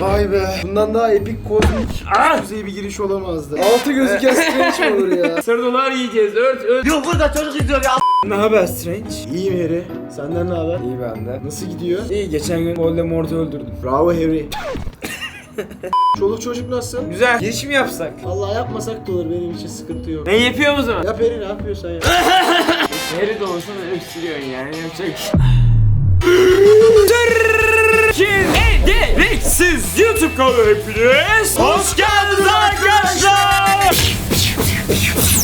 Vay be. Bundan daha epik kozmik Ah! düzey bir giriş olamazdı. Altı gözüken Strange mi olur ya? Sarı dolar yiyeceğiz. Ört ört. Yok burada çocuk izliyor ya. ne haber Strange? İyiyim Harry. Senden ne haber? İyi bende. Nasıl gidiyor? İyi geçen gün Voldemort'u öldürdüm. Bravo Harry. Çoluk çocuk nasıl? Güzel. Giriş mi yapsak? Allah yapmasak da olur benim için sıkıntı yok. Ben yapıyorum o zaman. Yap Harry ne yapıyorsan ya. Nerede olsa da öksürüyorsun yani. Yapacak Gereksiz YouTube kanalı hepiniz. Hoş geldiniz arkadaşlar.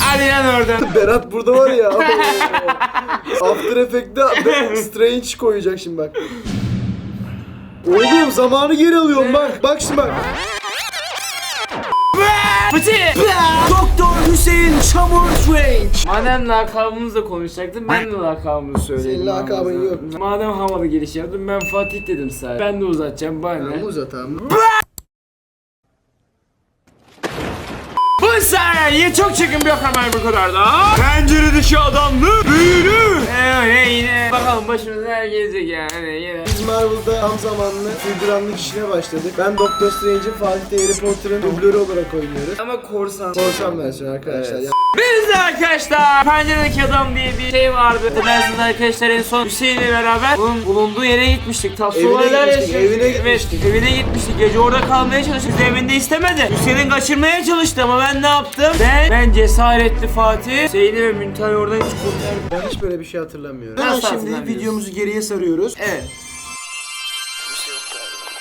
Hadi lan oradan. Berat burada var ya. After Effects'te Be- Strange koyacak şimdi bak. Oğlum zamanı geri alıyorum bak. Bak şimdi bak. Fıçı. Doktor Hüseyin Çamur Strange. Madem lakabımızla konuşacaktım ben de lakabımı söyleyeyim. Senin lakabın yok. Madem havalı giriş yaptım ben Fatih dedim sadece. Ben de uzatacağım bana? Tamam uzat tamam. Saniye çok çekin bir kamera bu kadar da. Penceredeki adamlı büyülü. Ee, yine bakalım başımıza ne gelecek yani yine. Biz Marvel'da tam zamanlı figüranlık işine başladık. Ben Doctor Strange'in Fatih de Harry Potter'ın dublörü olarak oynuyoruz. Ama korsan. Korsan versiyon arkadaşlar. Evet. Biz de arkadaşlar penceredeki adam diye bir şey vardı. Hatırlarsınız arkadaşlar en son Hüseyin'le beraber onun bulunduğu yere gitmiştik. Evine olaylar yaşadık. evine Evet, gitmiştik. evine gitmiştik. Gece orada kalmaya çalıştık. Biz evinde istemedi. Hüseyin'i kaçırmaya çalıştı ama ben ne yaptım? Ben, ben cesaretli Fatih. Hüseyin'i ve Müntahi oradan hiç kurtardım. ben hiç böyle bir şey hatırlamıyorum. Nasıl Hemen şimdi hatırlamıyorsun? videomuzu geriye sarıyoruz. Evet.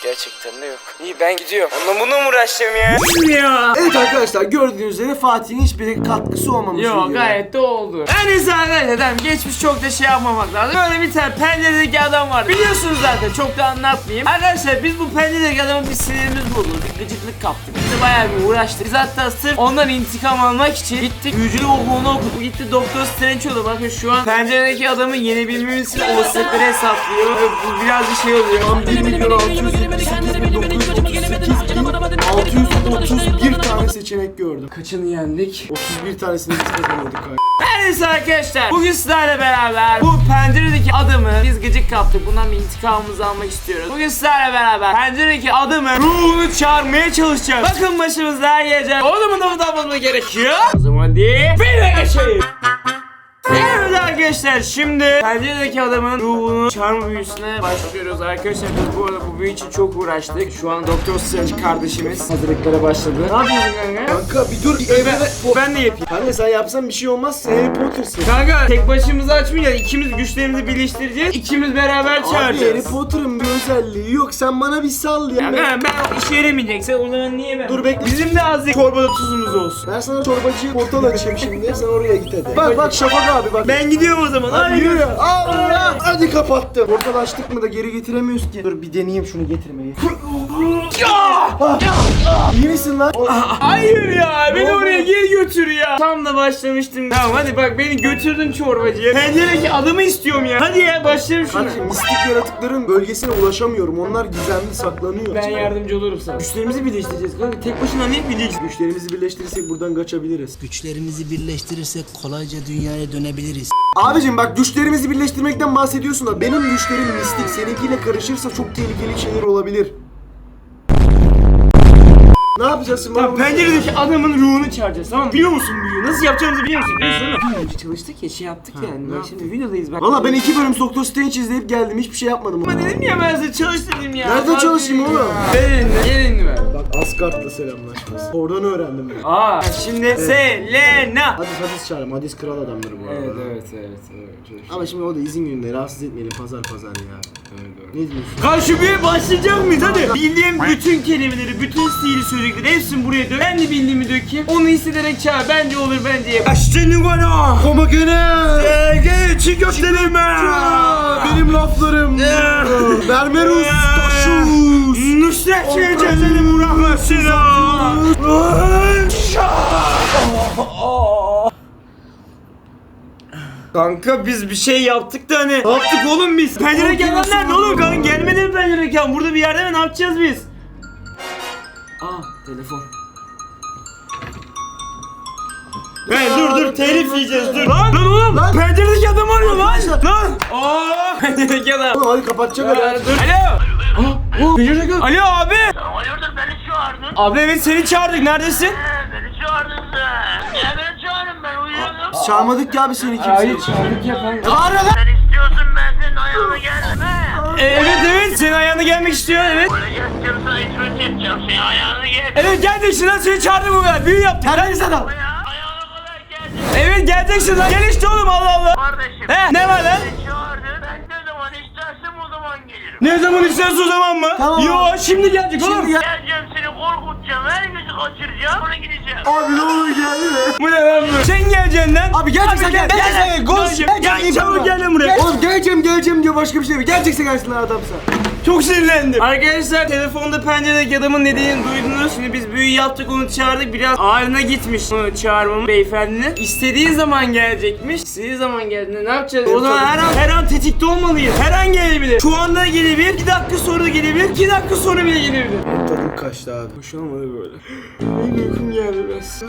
Gerçekten de yok. İyi ben gidiyorum. Onunla bunu mu uğraşacağım ya? ya. Evet arkadaşlar gördüğünüz üzere Fatih'in hiçbir katkısı olmamış Yok videoya. gayet de oldu. En iyisi arkadaşlar tamam geçmiş çok da şey yapmamak lazım. Böyle bir tane penceredeki adam var. Biliyorsunuz zaten çok da anlatmayayım. Arkadaşlar biz bu penceredeki adamın bir sinirimiz bozuldu. Bir gıcıklık kaptık. Biz de bayağı bir uğraştık. Biz hatta sırf ondan intikam almak için gittik. Büyücülük okulunu okuduk. Gitti Doktor Strange oldu. Bakın şu an penceredeki adamı yenebilmemiz için o setleri hesaplıyor. Biraz bir şey oluyor. Tam 1 milyon 678 bin 938 bin 631 tane seçenek gördüm. Kaçını yendik? 31 tanesini biz. Her neyse arkadaşlar bugün sizlerle beraber bu penceredeki adamı biz gıcık kaptık bundan bir intikamımızı almak istiyoruz. Bugün sizlerle beraber penceredeki adamın ruhunu çağırmaya çalışacağız. Bakın başımızda her gelecek. O zaman da yapmamız gerekiyor. O zaman değil. Bir geçelim. Arkadaşlar şimdi penceredeki adamın ruhunu çağırma büyüsüne başlıyoruz arkadaşlar biz bu arada bu büyü için çok uğraştık şu an Doktor Strange kardeşimiz hazırlıklara başladı Ne yapıyorsun kanka? Kanka bir dur evrene... Ben, ben de yapayım Kanka sen yapsan bir şey olmaz sen Harry Potter'sın. Kanka tek başımıza açmayacağız. İkimiz güçlerimizi birleştireceğiz. İkimiz beraber Abi Harry çağıracağız. Potter'ın bir özelliği yok sen bana bir sal ya. Ya ben, ben işe yarameyecekse o zaman niye ben? Dur bekle. Bizim de azıcık çorbada tuzumuz olsun. Ben sana çorbacıya portal açayım şimdi sen oraya git hadi. Bak bak Şafak abi bak. Ben gidiyorum o zaman. Hadi Hadi yürü. Allah! Hadi kapattım. Portal açtık mı da geri getiremiyoruz ki. Dur bir deneyeyim şunu getirmeyi. İyi misin lan? Hayır ya beni oraya geri götür ya. Tam da başlamıştım. Tamam hadi bak beni götürdün çorbacıya. Penceredeki adamı istiyorum ya. Hadi ya başlayalım şuna. Kanka mistik yaratıkların bölgesine ulaşamıyorum. Onlar gizemli saklanıyor. Ben yardımcı olurum sana. Güçlerimizi birleştireceğiz kanka. Tek başına ne bileceksin? Güçlerimizi birleştirirsek buradan kaçabiliriz. Güçlerimizi birleştirirsek kolayca dünyaya dönebiliriz. Abicim bak güçlerimizi birleştirmekten bahsediyorsun da benim güçlerim mistik. Seninkiyle karışırsa çok tehlikeli şeyler olabilir. Ne yapacağız şimdi? Tamam penceredeki adamın ruhunu çağıracağız tamam mı? Biliyor musun büyüğü? Nasıl yapacağımızı biliyor musun? Biliyorsun değil mi? Bir önce çalıştık ya şey yaptık yani. Bak şimdi videodayız bak. Valla ben iki bölüm Doktor Strange izleyip geldim. Hiçbir şey yapmadım. Ama dedim ya ben size çalış dedim ya. Nerede Bak çalışayım ya. oğlum? Ver elini, ver elini ver. Bak Asgard'la selamlaşması. Oradan öğrendim ben. Aa şimdi Selena. Hadis Hadis çağırım. Hadis kral adamları bu arada. Evet evet evet. evet. Ama şimdi o da izin gününde rahatsız etmeyelim pazar pazar ya. Ne diyorsun? Karşı büyüye başlayacak mıyız hadi? Bildiğim bütün kelimeleri, bütün sihirli sözcükleri hepsini buraya dök. Ben de bildiğimi dökeyim. Onu hissederek çağır. Bence olur bence yap. Açtın bana. Koma gene! Gel çiğ köftelerime. Benim laflarım! Mermerus taşus! Nusret çiğeceğini bırakmasın. Kanka biz bir şey yaptık da hani Ne yaptık oğlum biz? Pencere gelen nerede oğlum kanka gelmedi mi pencere gelen? Burada bir yerde mi ne yapacağız biz? Aa telefon Hey dur dur telif yiyeceğiz dur Lan lan oğlum Lan. penceredeki adam arıyor lan Lan Aa penceredeki adam Oğlum hadi kapatacak hadi. Alo. Alo. Aa, Oh, pencere kapat. Alo abi. Hayırdır beni çağırdın? Abi evet seni çağırdık. Neredesin? He, beni çağırdın sen. Niye beni çağırdın ben uyuyordum. Biz çağırmadık ya abi seni kimse. Hayır çağırdık ya kanka. Sen istiyorsun ben senin ayağına geldim. E, evet evet senin ayağına gelmek istiyor evet. Böyle geleceğim sana hizmet edeceğim senin ayağına gel. Evet geleceksin lan seni çağırdım buraya. Büyü yaptık. Terbiyesiz adam. Buraya ayağına kadar geldim. Evet geleceksin lan. Gel işte oğlum Allah Allah. Kardeşim. He ne var lan? Beni çağırdı. Ben ne zaman istersem o zaman gelirim. Ne zaman istersen o zaman mı? Tamam Yo şimdi gelecek oğlum. Geleceğim seni korkutacağım. Her günü kaçıracağım. Sonra gideceğim. Abi ne olur gelme. Bu ne lan bu? Sen geleceksin lan. Abi geleceksen gel. gel, gel. Koş. Gel, gel, çabuk gel lan buraya. Oğlum geleceğim geleceğim diyor başka bir şey mi? Gelecekse gelsin lan adamsa. Çok sinirlendim. Arkadaşlar telefonda penceredeki adamın dediğini duydunuz. Şimdi biz büyü yaptık onu çağırdık. Biraz ağrına gitmiş onu çağırmamın beyefendinin. İstediği zaman gelecekmiş. İstediği zaman geldiğinde ne yapacağız? O zaman her an her an tetikte olmalıyız. Her an gelebilir. Şu anda gelebilir. 2 dakika sonra gelebilir. 2 dakika sonra bile gelebilir. Tadım kaçtı abi. Hoş olmadı böyle. Benim uykum geldi biraz.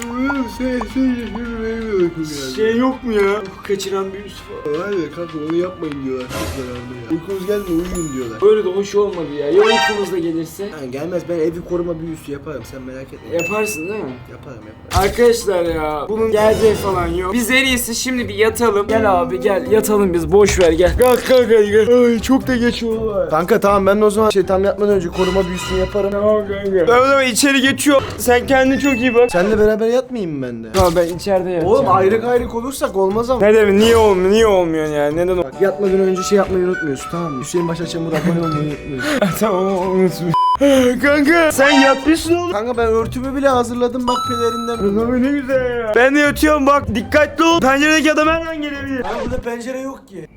Şey yok mu ya? Uyku kaçıran bir Yusuf. Hayır kanka onu yapmayın diyorlar. Çok zararlı ya. Uykunuz gelmiyor uyuyun diyorlar. Böyle de hoş olmadı ya. Ya uykumuz da gelirse? Ha, gelmez ben evi koruma büyüsü yaparım sen merak etme. Yaparsın değil mi? Yaparım yaparım. Arkadaşlar ya bunun geleceği falan yok. Biz en iyisi şimdi bir yatalım. Gel abi gel yatalım biz boş ver gel. Kalk kalk hadi gel. Ay çok da geç oldu. Kanka tamam ben de o zaman şey tam yapmadan önce koruma büyüsünü yaparım. Tamam kanka. Ben o zaman içeri geçiyorum. Sen kendine çok iyi bak. Seninle beraber yatmayayım mı ben de? Tamam ben içeride yatacağım. Oğlum ayrık ayrık olursak olmaz ama. Ne demek niye olmuyor niye olmuyor yani neden Bak yatmadan önce şey yapmayı unutmuyorsun tamam mı? Hüseyin Başa Çamur abone olmayı. tamam unutmuş. kanka sen yatmışsın oğlum. Kanka ben örtümü bile hazırladım bak pelerinden. Abi ne güzel ya. Ben de yatıyorum bak dikkatli ol. Penceredeki adam her an gelebilir. Kanka burada pencere yok ki.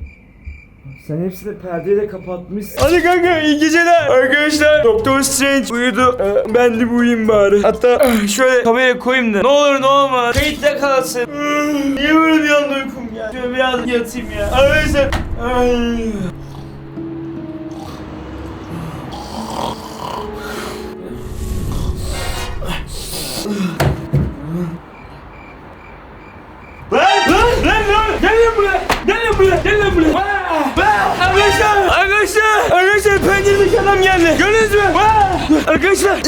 Sen hepsini perdeyi de kapatmışsın. Hadi kanka iyi geceler. Arkadaşlar Doktor Strange uyudu. Ee, ben de uyuyayım bari. Hatta şöyle kameraya koyayım da. Ne olur ne olmaz. Kayıtta kalsın. Niye böyle bir anda uykum ya? Şöyle biraz yatayım ya. Arkadaşlar. Ay. Penceredeki adam geldi. Gördünüz mü? Vaa! Arkadaşlar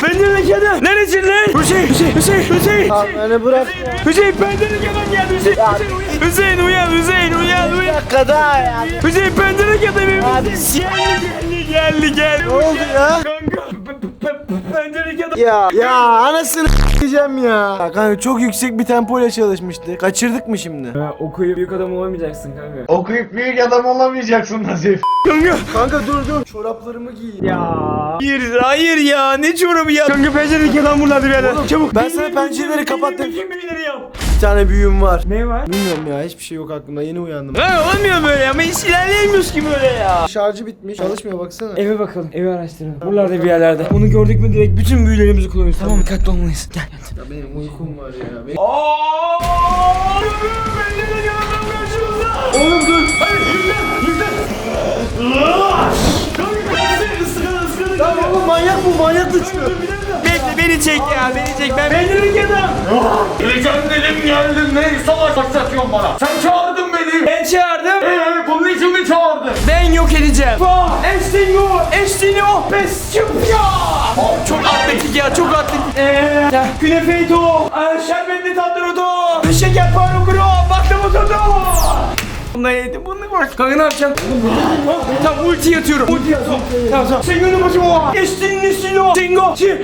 penceredeki adam. Neresin lan? Hüseyin Hüseyin Hüseyin Hüseyin. Tamam beni bırak. Hüseyin penceredeki adam geldi. Hüseyin Hüseyin uyan. Hüseyin uyan uyan Dakikada ya. Hüseyin penceredeki adam evimiz. Geldi geldi geldi. Ne oldu ya? Kanka p- p- p- penceredeki adam Ya ya anasını diyeceğim ya. Kanka çok yüksek bir tempoyla çalışmıştı. Kaçırdık mı şimdi? Ha, okuyup büyük adam olamayacaksın kanka. Okuyup büyük adam olamayacaksın Nazif. Kanka. Kanka dur dur. Çoraplarımı giy. Ya. Hayır, hayır ya. Ne çorabı ya? Kanka penceredeki adam buralarda bir yerden. Çabuk. ben sana pencereleri kapattım. Bakayım birileri yap. Bir tane büyüğüm var. Ne var? Bilmiyorum ya hiçbir şey yok aklımda yeni uyandım. Ha, olmuyor böyle ama hiç ilerleyemiyoruz ki böyle ya. Şarjı bitmiş. Çalışmıyor baksana. Eve bakalım, evi araştıralım. Buralarda bir yerlerde. Onu gördük mü direkt bütün büyülerimizi kullanıyoruz. Tamam mı? Dikkatli olmalıyız. Gel. Ya benim uykum var ya. Benim... Aaaa! Penceredeki adam karşımızda. Oğlum dur. Hayır, Geleceğim dedim geldin ne savaş başlatıyorsun bana? Sen çağırdın beni. Ben çağırdım. Eee bunun için mi çağırdın? Ben yok edeceğim. Vah Estingo Estingo Pescupya Çok atletik ya çok atletik. Eee Künefeyto Şerbetli tatlıroto Şeker Nei, det må den være gangen av kjent. Ta ul ti og tur. Ul ti og tur. Sing under på sjå. Jeg synger ikke nå. Sing og kjip.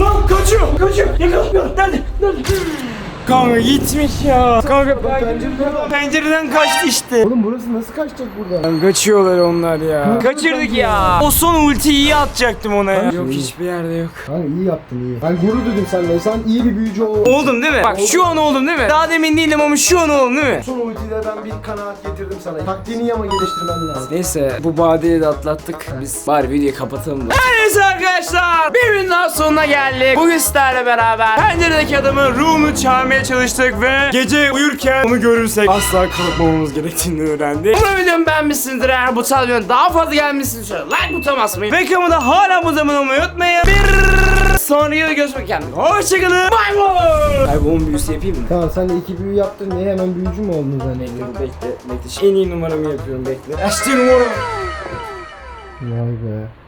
Lang, kanskje. Kanskje. Jeg kan. Nei, nei, nei. Kanka gitmiş ya. Kanka pencereden, pencereden kaçtı işte. Oğlum burası nasıl kaçacak buradan? Kaçıyorlar onlar ya. Kaçırdık ya. O son ultiyi iyi atacaktım ona ya. Yok hiçbir yerde yok. Kanka iyi yaptın iyi. Ben gurur duydum seninle. Sen iyi bir büyücü ol. Oldum değil mi? Bak şu an oldum değil mi? Daha demin değildim ama şu an oldum değil mi? Son ultide ben bir kanaat getirdim sana. Taktiğini ama geliştirmen lazım. Neyse bu badeyi de atlattık. Biz bari videoyu kapatalım da. Neyse arkadaşlar bir gün daha sonuna geldik. Bugün sizlerle beraber penceredeki adamın ruhunu çağırmaya çalıştık ve gece uyurken onu görürsek asla kalkmamamız gerektiğini öğrendik. Umarım videomu beğenmişsinizdir. Eğer bu tarz videonun daha fazla gelmesini istiyorsanız like butonu basmayı ve kanalıma hala bu zaman olmayı unutmayın. Bir sonraki videoda görüşmek üzere. Hoşçakalın. Bay bay. Ay bunun büyüsü yapayım mı? Tamam sen de iki büyü yaptın. Niye hemen büyücü mü oldun zannediyorsun? Bekle, bekle, bekle. En iyi numaramı yapıyorum bekle. Açtı numaramı. Vay be.